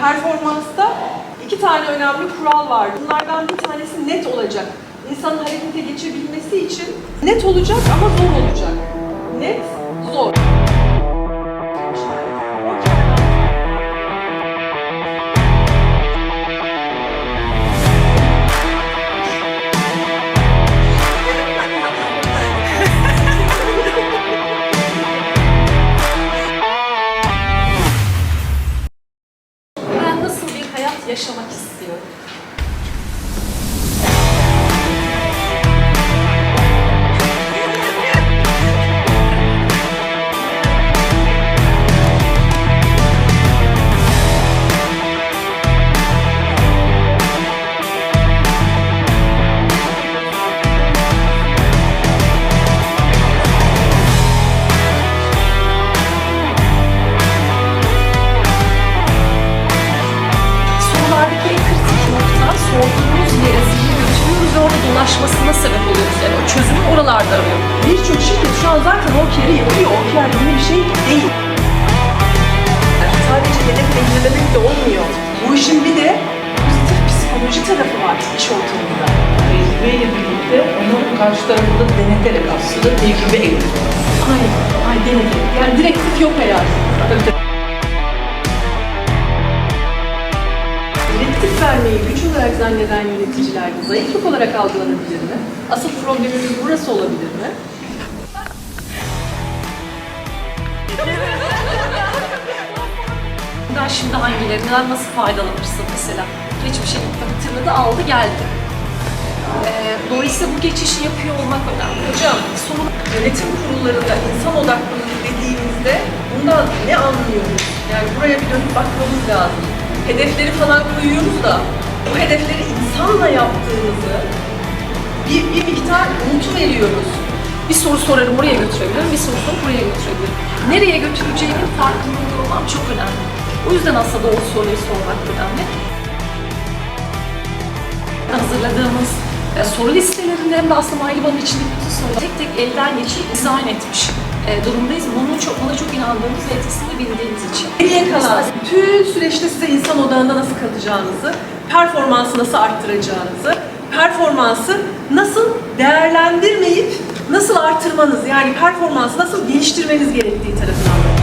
Performansta iki tane önemli kural var. Bunlardan bir tanesi net olacak. İnsanın harekete geçebilmesi için net olacak ama zor olacak. Net, zor. e achamos arıyoruz. Birçok şirket şu an zaten OKR'i yapıyor. OKR yeni bir şey değil. Sadece hedef belirlemek de olmuyor. Bu işin bir de pozitif psikoloji tarafı var iş ortamında. Tecrübeyle birlikte onu karşı tarafında deneterek aslında tecrübe ediyor. Aynen, ay denedim. Yani direktif yok hayatımızda. Direktif vermeyi güç olarak zanneden yöneticilerde zayıflık olarak algılanabilir mi? Asıl problemimiz burası olabilir mi? Ben şimdi hangilerinden nasıl faydalanırsın mesela? Hiçbir şey bitirmedi, aldı geldi. Ee, dolayısıyla bu geçişi yapıyor olmak önemli. Hocam, sorun yönetim kurullarında insan odaklılık dediğimizde bundan ne anlıyoruz? Yani buraya bir dönüp bakmamız lazım. Hedefleri falan koyuyoruz da bu hedefleri insanla yaptığımızı bir, bir miktar unutuveriyoruz. Bir soru sorarım oraya götürebilirim, bir soru sorup buraya götürebilirim. Nereye götüreceğimin farkında olmam çok önemli. O yüzden aslında doğru soruyu sormak önemli. Hazırladığımız e, soru listelerinde hem de aslında Mailban'ın içindeki bütün soruları tek tek elden geçirip dizayn etmiş durumdayız. Bunun çok, buna çok inandığımız ve etkisini bildiğimiz için. Geriye kalan bütün süreçte size insan odağında nasıl kalacağınızı, performansı nasıl arttıracağınızı, performansı nasıl değerlendirmeyip nasıl artırmanız yani performansı nasıl geliştirmeniz gerektiği anlatacağım.